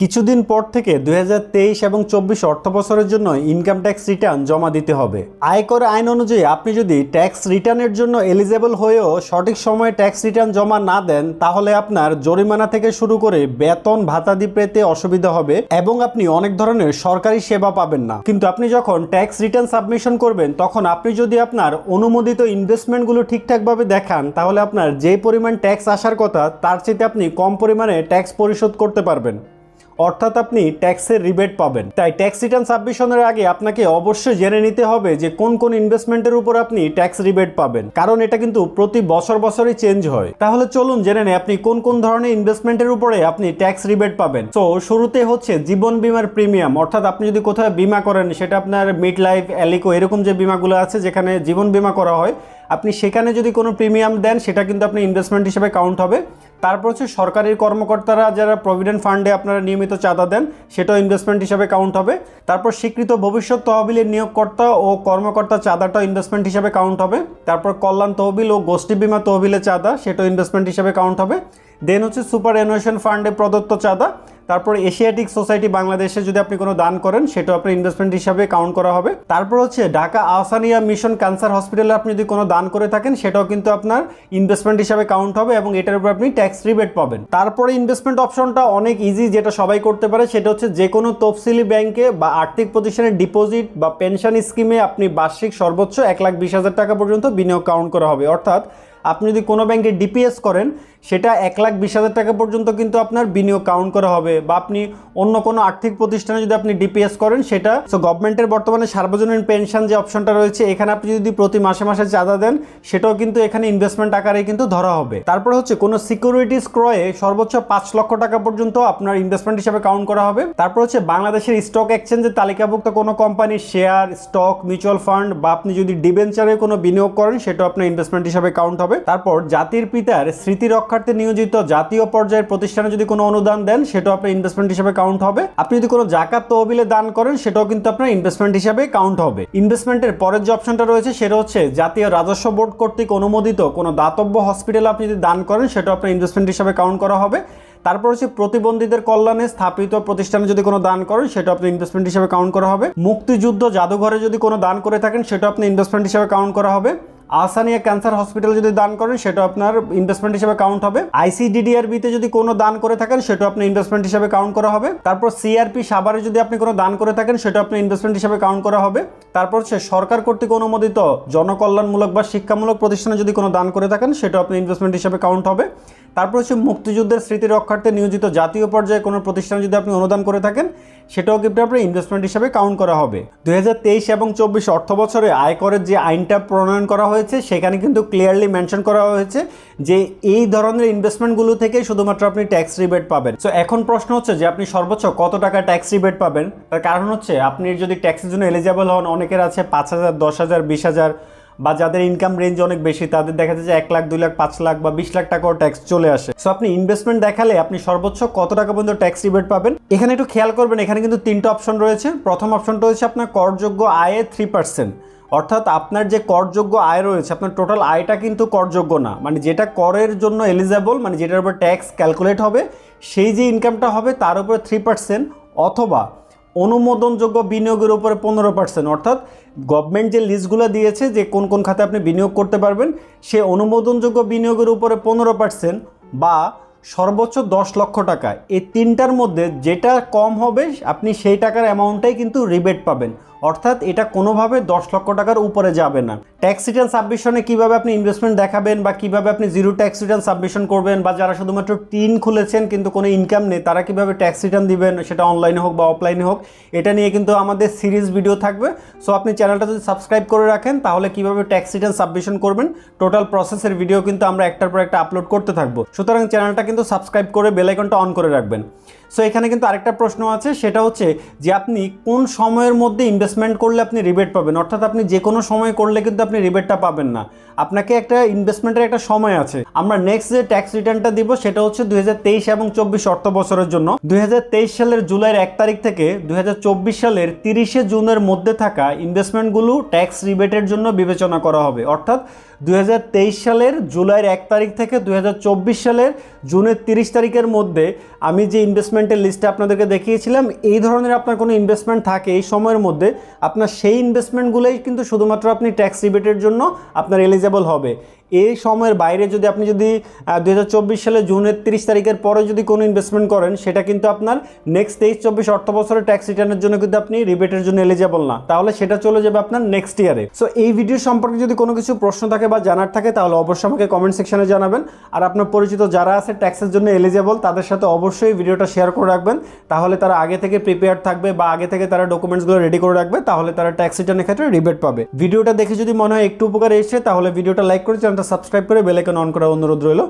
কিছুদিন পর থেকে দু হাজার তেইশ এবং চব্বিশ অর্থ বছরের জন্য ইনকাম ট্যাক্স রিটার্ন জমা দিতে হবে। আয়কর আইন অনুযায়ী আপনি যদি ট্যাক্স রিটার্নের জন্য এলিজেবল হয়েও সঠিক সময়ে ট্যাক্স রিটার্ন জমা না দেন, তাহলে আপনার জরিমানা থেকে শুরু করে বেতন, ভাতাদি পেতে অসুবিধা হবে এবং আপনি অনেক ধরনের সরকারি সেবা পাবেন না। কিন্তু আপনি যখন ট্যাক্স রিটার্ন সাবমিশন করবেন, তখন আপনি যদি আপনার অনুমোদিত ইনভেস্টমেন্টগুলো ঠিকঠাকভাবে দেখান, তাহলে আপনার যে পরিমাণ ট্যাক্স আসার কথা, তার চেয়ে আপনি কম পরিমাণে ট্যাক্স পরিশোধ করতে পারবেন। অর্থাৎ আপনি ট্যাক্সের রিবেট পাবেন। তাই ট্যাক্স রিটার্ন সাবমিশনের আগে আপনাকে অবশ্যই জেনে নিতে হবে যে কোন কোন ইনভেস্টমেন্টের উপর আপনি ট্যাক্স রিবেট পাবেন। কারণ এটা কিন্তু প্রতি বছর বছরই চেঞ্জ হয়। তাহলে চলুন জেনে নেই আপনি কোন কোন ধরনের ইনভেস্টমেন্টের উপরে আপনি ট্যাক্স রিবেট পাবেন। তো শুরুতে হচ্ছে জীবন বিমার প্রিমিয়াম অর্থাৎ আপনি যদি কোথাও বিমা করেন, সেটা আপনার মিড লাইফ অ্যালিকো এরকম যে বিমাগুলো আছে যেখানে জীবন বিমা করা হয়, আপনি সেখানে যদি কোনো প্রিমিয়াম দেন, সেটা কিন্তু আপনি ইনভেস্টমেন্ট হিসেবে কাউন্ট হবে। তারপর হচ্ছে সরকারি কর্মকর্তারা যারা প্রভিডেন্ট ফান্ডে আপনারা নিয়মিত চাঁদা দেন, সেটাও ইনভেস্টমেন্ট হিসাবে কাউন্ট হবে। তারপর স্বীকৃত ভবিষ্যৎ তহবিলের নিয়োগকর্তা ও কর্মকর্তা চাঁদাটাও ইনভেস্টমেন্ট হিসাবে কাউন্ট হবে। তারপর কল্যাণ তহবিল ও গোষ্ঠী বিমা তহবিলের চাঁদা, সেটাও ইনভেস্টমেন্ট হিসাবে কাউন্ট হবে। দেন হচ্ছে সুপার অ্যানুয়েশন ফান্ডে প্রদত্ত চাঁদা। তারপর এশিয়াটিক সোসাইটি বাংলাদেশে যদি আপনি কোনো দান করেন, সেটাও আপনার ইনভেস্টমেন্ট হিসাবে কাউন্ট করা হবে। তারপর হচ্ছে ঢাকা আহসানিয়া মিশন ক্যান্সার হসপিটালে আপনি যদি কোনো দান করে থাকেন, সেটাও কিন্তু আপনার ইনভেস্টমেন্ট হিসাবে কাউন্ট হবে এবং এটার উপর আপনি ট্যাক্স রিবেট পাবেন। তারপরে ইনভেস্টমেন্ট অপশনটা অনেক ইজি যেটা সবাই করতে পারে, সেটা হচ্ছে যে কোনো তফসিলি ব্যাংকে বা আর্থিক প্রতিষ্ঠানের ডিপোজিট বা পেনশন স্কিমে আপনি বার্ষিক সর্বোচ্চ এক লাখ বিশ হাজার টাকা পর্যন্ত বিনিয়োগ কাউন্ট করা হবে। অর্থাৎ আপনি যদি কোনো ব্যাংকে ডিপিএস করেন, সেটা এক লাখ বিশ হাজার টাকা পর্যন্ত কিন্তু আপনার বিনিয়োগ কাউন্ট করা হবে বা আপনি অন্য কোনো আর্থিক প্রতিষ্ঠানে যদি আপনি ডিপিএস করেন, সেটা সো গভর্নমেন্টের বর্তমানে সার্বজনীন পেনশন যে অপশনটা রয়েছে, এখানে আপনি যদি প্রতি মাসে মাসে চাঁদা দেন, সেটাও কিন্তু এখানে ইনভেস্টমেন্ট আকারে কিন্তু ধরা হবে। তারপর হচ্ছে কোনো সিকিউরিটিস ক্রয়ে সর্বোচ্চ পাঁচ লক্ষ টাকা পর্যন্ত আপনার ইনভেস্টমেন্ট হিসাবে কাউন্ট করা হবে। তারপর হচ্ছে বাংলাদেশের স্টক এক্সচেঞ্জের তালিকাভুক্ত কোনো কোম্পানির শেয়ার স্টক মিউচুয়াল ফান্ড বা আপনি যদি ডিবেঞ্চারে কোনো বিনিয়োগ করেন, সেটাও আপনার ইনভেস্টমেন্ট হিসাবে কাউন্ট হবে। তারপর জাতির পিতার স্মৃতি রক্ষার্থে নিয়োজিত জাতীয় পর্যায়ের প্রতিষ্ঠানে যদি কোনো অনুদান দেন, সেটাও আপনার ইনভেস্টমেন্ট হিসাবে কাউন্ট হবে। আপনি যদি কোনো জাকাত তহবিলে দান করেন, সেটাও কিন্তু আপনার ইনভেস্টমেন্ট হিসাবে কাউন্ট হবে। ইনভেস্টমেন্টের পরের যে অপশনটা রয়েছে, সেটা হচ্ছে জাতীয় রাজস্ব বোর্ড কর্তৃক অনুমোদিত কোনো দাতব্য হসপিটালে আপনি যদি দান করেন, সেটাও আপনার ইনভেস্টমেন্ট হিসাবে কাউন্ট করা হবে। তারপর হচ্ছে প্রতিবন্ধীদের কল্যাণে স্থাপিত প্রতিষ্ঠানে যদি কোনো দান করেন সেটা আপনি ইনভেস্টমেন্ট হিসাবে কাউন্ট করা হবে। মুক্তিযুদ্ধ জাদুঘরে যদি কোনো দান করে থাকেন সেটা আপনি ইনভেস্টমেন্ট হিসাবে কাউন্ট করা হবে। আসানিয়া ক্যান্সার হসপিটাল যদি দান করেন, সেটা আপনার ইনভেস্টমেন্ট হিসেবে কাউন্ট হবে। আইসিডিডিআরবিতে যদি কোনো দান করে থাকেন, সেটা আপনি ইনভেস্টমেন্ট হিসেবে কাউন্ট করা হবে। তারপর সিআরপি সাভারে যদি আপনি কোনো দান করে থাকেন, সেটা আপনি ইনভেস্টমেন্ট হিসেবে কাউন্ট করা হবে। তারপর সে সরকার কর্তৃক অনুমোদিত জনকল্যাণমূলক বা শিক্ষামূলক প্রতিষ্ঠানে যদি কোনো দান করে থাকেন, সেটা আপনি ইনভেস্টমেন্ট হিসেবে কাউন্ট হবে। তারপর হচ্ছে মুক্তিযুদ্ধের স্মৃতি রক্ষার্থে নিয়োজিত জাতীয় পর্যায়ে কোনো প্রতিষ্ঠানে যদি আপনি অনুদান করে থাকেন, সেটাও কিন্তু আপনার ইনভেস্টমেন্ট হিসাবে কাউন্ট করা হবে। দুই হাজার তেইশ এবং চব্বিশ অর্থ বছরে আয়করের যে আইনটা প্রণয়ন করা হয়েছে সেখানে কিন্তু ক্লিয়ারলি মেনশন করা হয়েছে যে এই ধরনের ইনভেস্টমেন্টগুলো থেকে শুধুমাত্র আপনি ট্যাক্স রিবেট পাবেন। সো এখন প্রশ্ন হচ্ছে যে আপনি সর্বোচ্চ কত টাকা ট্যাক্স রিবেট পাবেন? তার কারণ হচ্ছে আপনি যদি ট্যাক্সের জন্য এলিজেবল হন, অনেকের আছে পাঁচ হাজার, দশ হাজার, বিশ হাজার বা যাদের ইনকাম রেঞ্জ অনেক বেশি, তাদের দেখা যায় যে এক লাখ, দুই লাখ, পাঁচ লাখ বা বিশ লাখ টাকাও ট্যাক্স চলে আসে। সো আপনি ইনভেস্টমেন্ট দেখালে আপনি সর্বোচ্চ কত টাকা পর্যন্ত ট্যাক্স রিবেট পাবেন? এখানে একটু খেয়াল করবেন, এখানে কিন্তু তিনটা অপশন রয়েছে। প্রথম অপশনটা হচ্ছে আপনার করযোগ্য আয়ে থ্রি পার্সেন্ট অর্থাৎ আপনার যে করযোগ্য আয় রয়েছে, আপনার টোটাল আয়টা কিন্তু করযোগ্য না। মানে যেটা করের জন্য এলিজেবল মানে যেটার উপর ট্যাক্স ক্যালকুলেট হবে, সেই যে ইনকামটা হবে তার উপরে থ্রি পার্সেন্ট অথবা অনুমোদনযোগ্য বিনিয়োগের উপরে পনেরো পার্সেন্ট অর্থাৎ গভর্নমেন্ট যে লিস্টগুলো দিয়েছে যে কোন কোন খাতে আপনি বিনিয়োগ করতে পারবেন, সে অনুমোদনযোগ্য বিনিয়োগের উপরে পনেরো পার্সেন্ট বা সর্বোচ্চ দশ লক্ষ টাকা। এই তিনটার মধ্যে যেটা কম হবে, আপনি সেই টাকার অ্যামাউন্টটাই কিন্তু রিবেট পাবেন। অর্থাৎ এটা কোনোভাবে দশ লক্ষ টাকার উপরে যাবে না। ট্যাক্স রিটার্ন সাবমিশনে কীভাবে আপনি ইনভেস্টমেন্ট দেখাবেন বা কীভাবে আপনি জিরো ট্যাক্স রিটার্ন সাবমিশন করবেন বা যারা শুধুমাত্র টিন খুলেছেন কিন্তু কোনো ইনকাম নেই, তারা কীভাবে ট্যাক্স রিটার্ন দিবেন, সেটা অনলাইনে হোক বা অফলাইনে হোক, এটা নিয়ে কিন্তু আমাদের সিরিজ ভিডিও থাকবে। সো আপনি চ্যানেলটা যদি সাবস্ক্রাইব করে রাখেন, তাহলে কীভাবে ট্যাক্স রিটার্ন সাবমিশন করবেন টোটাল প্রসেসের ভিডিও কিন্তু আমরা একটার পর একটা আপলোড করতে থাকব। সুতরাং চ্যানেলটা কিন্তু সাবস্ক্রাইব করে বেলাইকনটা অন করে রাখবেন। সো এখানে কিন্তু আরেকটা প্রশ্ন আছে, সেটা হচ্ছে যে আপনি কোন সময়ের মধ্যে ইনভেস্টমেন্ট করলে আপনি রিবেট পাবেন। অর্থাৎ আপনি যে কোনো সময় করলে কিন্তু আপনি রিবেটটা পাবেন না। আপনাকে একটা ইনভেস্টমেন্টের একটা সময় আছে। আমরা নেক্সট যে ট্যাক্স রিটার্নটা দিব, সেটা হচ্ছে দুই হাজার তেইশ এবং চব্বিশ অর্থ বছরের জন্য। দুই হাজার তেইশ সালের জুলাইয়ের এক তারিখ থেকে দুই হাজার চব্বিশ সালের তিরিশে জুনের মধ্যে থাকা ইনভেস্টমেন্টগুলো ট্যাক্স রিবেটের জন্য বিবেচনা করা হবে। অর্থাৎ দুই হাজার তেইশ সালের জুলাইয়ের এক তারিখ থেকে দুই হাজার চব্বিশ সালের জুনের তিরিশ তারিখের মধ্যে আমি যে ইনভেস্টমেন্টের লিস্টে আপনাদেরকে দেখিয়েছিলাম, এই ধরনের আপনার কোনো ইনভেস্টমেন্ট থাকে এই সময়ের মধ্যে, আপনার সেই ইনভেস্টমেন্টগুলোই কিন্তু শুধুমাত্র আপনি ট্যাক্স রিবেটের জন্য আপনার এলিজেবল হবে। এই সময়ের বাইরে যদি আপনি যদি দুই হাজার চব্বিশ সালে জুনের তিরিশ তারিখের পরে যদি কোনো ইনভেস্টমেন্ট করেন, সেটা কিন্তু আপনার নেক্সট তেইশ, চব্বিশ অর্থ বছরের ট্যাক্স রিটার্নের জন্য কিন্তু আপনি রিবেটের জন্য এলিজেবল না। তাহলে সেটা চলে যাবে আপনার নেক্সট ইয়ারে সো এই ভিডিও সম্পর্কে যদি কোনো কিছু প্রশ্ন থাকে বা জানার থাকে, তাহলে অবশ্যই আমাকে কমেন্ট সেকশনে জানাবেন। আর আপনার পরিচিত যারা আছে ট্যাক্সের জন্য এলিজেবল তাদের সাথে অবশ্যই ভিডিওটা শেয়ার করে রাখবেন। তাহলে তারা আগে থেকে প্রিপেয়ার থাকবে বা আগে থেকে তারা ডকুমেন্টসগুলো রেডি করে রাখবে, তাহলে তারা ট্যাক্স রিটার্নের ক্ষেত্রে রিবেট পাবে। ভিডিওটা দেখে যদি মনে হয় একটু উপকার এসেছে, তাহলে ভিডিওটা লাইক করে চ্যানেলটা সাবস্ক্রাইব করে বেল অন করার অনুরোধ রইল।